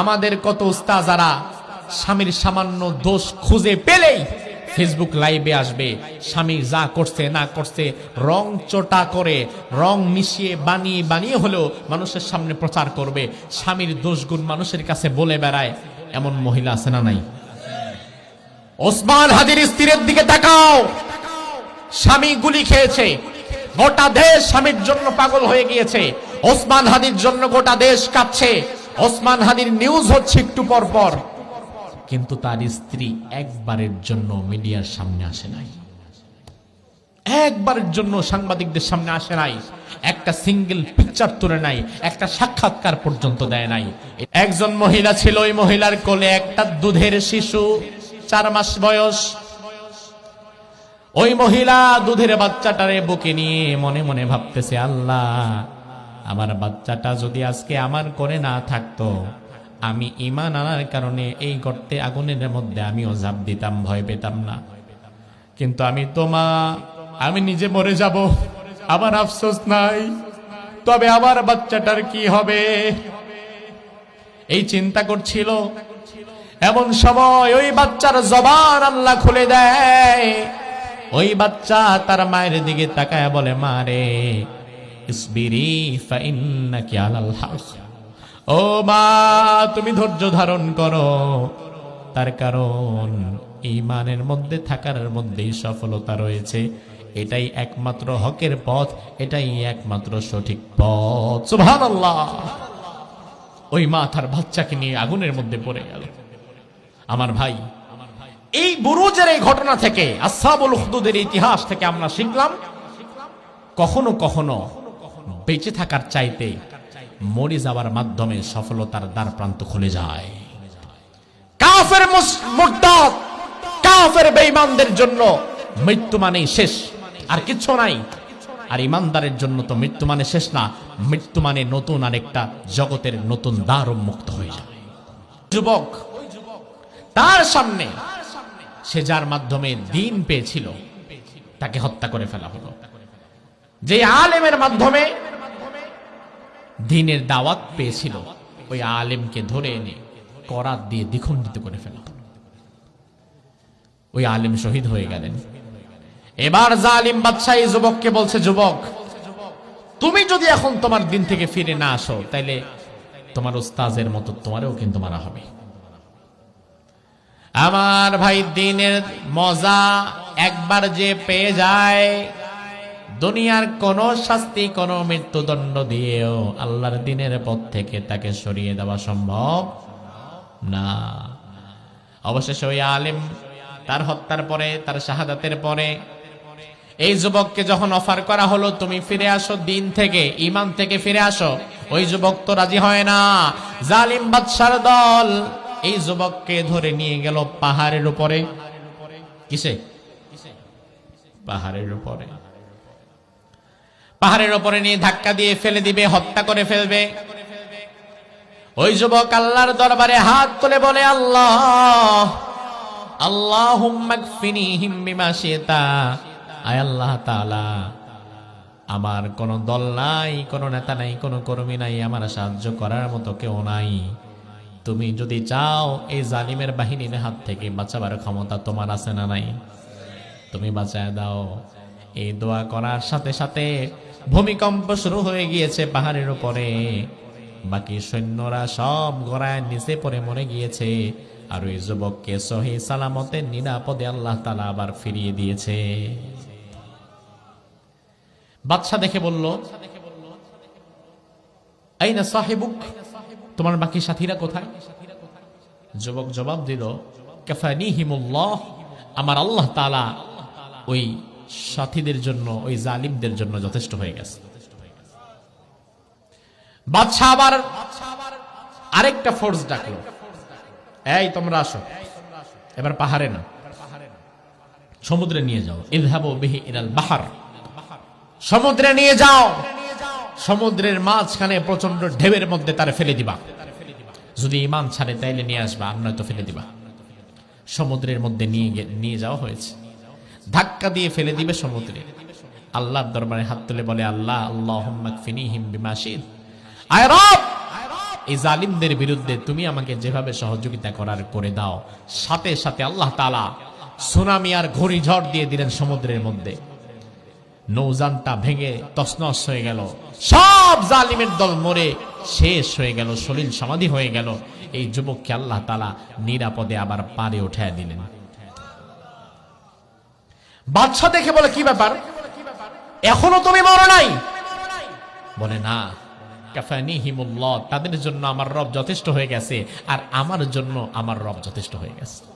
আমাদের কত উস্তাজারা স্বামীর সামান্য দোষ খুঁজে পেলেই ফেসবুক লাইভে আসবে। স্বামী যা করছে, না করছে, রং চোটা করে, রং মিশিয়ে, বানিয়ে বানিয়ে হলেও মানুষের সামনে প্রচার করবে। স্বামীর দোষগুণ মানুষের কাছে বলে বেড়ায়। এমন মহিলা আছে না নাই? ওসমান হাদির স্ত্রীর দিকে তাকাও। স্বামী গুলি খেয়েছে। গোটা দেশ স্বামীর জন্য পাগল হয়ে গিয়েছে। ওসমান হাদির জন্য গোটা দেশ কাঁপছে। ওসমান হাদির নিউজ হচ্ছে একটু পর পর। কিন্তু তার স্ত্রী একবারের জন্য মিডিয়ার সামনে আসে নাই। একবারের জন্য সাংবাদিকদের সামনে আসে নাই। একটা সিঙ্গেল পিকচার তুলে নাই, একটা সাক্ষাৎকার পর্যন্ত দেয় নাই। একজন মহিলা ছিল, ওই মহিলার কোলে একটা দুধের শিশু, চার মাস বয়স। ওই মহিলা দুধের বাচ্চাটারে বুকে নিয়ে মনে মনে ভাবতেছে, আল্লাহ আমার বাচ্চাটা যদি আজকে আমার করে না থাকতো, আমি ইমান আনার কারণে এই গর্তে আগুনের মধ্যে আমিও ঝাঁপ দিতাম, ভয় পেতাম না। কিন্তু আমি তোমা আমি নিজে মরে যাব, আমার আফসোস নাই। তবে আমার বাচ্চাটার কি হবে? এই চিন্তা করছিল। এমন সময় ওই বাচ্চার জবান আল্লাহ খুলে দেয়। ওই বাচ্চা তার মায়ের দিকে তাকায় বলে মারে ও মা, তুমি ধৈর্য ধারণ করো। তার কারণ ইমানের মধ্যে থাকার মধ্যেই সফলতা রয়েছে। এটাই একমাত্র হকের পথ, এটাই একমাত্র সঠিক পথ। সুবহানাল্লাহ। ওই মা তার বাচ্চাকে নিয়ে আগুনের মধ্যে পড়ে গেল। আমার ভাই, এই বুরুজের এই ঘটনা থেকে আসাবুল হুদুদের ইতিহাস থেকে আমরা শিখলাম, কখনো কখনো বেঁচে থাকার চাইতে মরে যাওয়ার মাধ্যমে সফলতার দ্বার প্রান্ত খুলে যায়। মৃত্যু মানেই শেষ। আর কিচ্ছু নাই। আর ইমানদারের জন্য তো মৃত্যু মানে শেষ না। মৃত্যু মানে নতুন আরেকটা জগতের নতুন দ্বার উন্মুক্ত হয়ে যায়। যুবক, তার সামনে সে যার মাধ্যমে দিন পেয়েছিল, তাকে হত্যা করে ফেলা হলো। যে আলেমের মাধ্যমে দিনের দাওয়াত পেয়েছিল। ওই আলেমকে ধরে এনে করাত দিয়ে দ্বিখণ্ডিত করে ফেলা। ওই আলেম শহীদ হয়ে গেলেন। এবার জালিম বাদশাহ এই যুবককে বলছে, যুবক, তুমি যদি এখন তোমার দিন থেকে ফিরে না আসো, তাইলে তোমার উস্তাজের মতো তোমারও কিন্তু মারা হবে। আমার ভাই দিনের মজা একবার যে পেয়ে যায় দুনিয়ার কোন শাস্তি, কোন মৃত্যুদণ্ড দিয়েও আল্লাহর দিনের পথ থেকে তাকে সরিয়ে দেওয়া সম্ভব না। অবশেষে ওই আলেম তার হত্যার পরে, তার শাহাদাতের পরে এই যুবককে যখন অফার করা হলো, তুমি ফিরে আসো দিন থেকে ইমান থেকে ফিরে আসো, ওই যুবক তো রাজি হয় না। জালিম বাদশার দল এই যুবককে ধরে নিয়ে গেল পাহাড়ের উপরে। কিসে? পাহাড়ের উপরে। পাহাড়ের ওপরে নিয়ে ধাক্কা দিয়ে ফেলে দিবে, হত্যা করে ফেলবে। ওই যুবক আল্লাহর দরবারে হাত তুলে বলে, আল্লাহ আল্লাহ আল্লাহ আমার কোনো দল নাই, কোন নেতা নাই, কোন কর্মী নাই, আমার সাহায্য করার মতো কেউ নাই। তুমি যদি চাও এই জালিমের বাহিনীর হাত থেকে বাঁচাবার ক্ষমতা তোমার আছে না নাই? তুমি বাঁচায় দাও। এই দোয়া করার সাথে সাথে ভূমিকম্প শুরু হয়ে গিয়েছে পাহাড়ের উপরে। বাকি সৈন্যরা সব গড়ায় নিচে পড়ে মরে গিয়েছে। আর ওই যুবককে সহি সালামতে নিরাপদে আল্লাহ তালা আবার ফিরিয়ে দিয়েছে। বাদশা দেখে বলল এই না সাহেবুক? তোমার বাকি সাথীরা কোথায়? যুবক জবাব দিল, কাফানিহিমুল্লাহ, আমার আল্লাহ তালা ওই সাথীদের জন্য, ওই জালিমদের জন্য যথেষ্ট হয়ে গেছে। বাদশাহ আবার আরেকটা ফোর্স ডাকলো। এই, তোমরা আসো। এবার পাহাড়ে না সমুদ্রে নিয়ে যাও। ইদহাবু বিহি ইলাল বাহার। সমুদ্রে নিয়ে যাও। সমুদ্রের মাঝখানে প্রচণ্ড ঢেউয়ের মধ্যে তারা ফেলে দিবা। যদি ইমান ছাড়ে, তাইলে নিয়ে আসবা, আর নয়তো ফেলে দিবা। সমুদ্রের মধ্যে নিয়ে নিয়ে যাওয়া হয়েছে। ধাক্কা দিয়ে ফেলে দিবে সমুদ্রে। আল্লাহর দরবারে হাত তুলে বলে, আল্লাহ আল্লাহ ফিনিহিম বিমাশিদ আয় রব! এই জালিমদের বিরুদ্ধে তুমি আমাকে যেভাবে সহযোগিতা করার করে দাও, সাথে সাথে আল্লাহ তালা সুনামি আর ঘূর্ণিঝড় দিয়ে দিলেন সমুদ্রের মধ্যে। নৌজানটা ভেঙে তসনস হয়ে গেল। সব জালিমের দল মরে শেষ হয়ে গেল, সলিল সমাধি হয়ে গেল। এই যুবককে আল্লাহ তালা নিরাপদে আবার পারে উঠায় দিলেন। বাদশাহ দেখে বলে, কি ব্যাপার? এখনও তুমি মরো নাই? বলে, না। তাদের জন্য আমার রব যথেষ্ট হয়ে গেছে, আর আমার জন্য আমার রব যথেষ্ট হয়ে গেছে।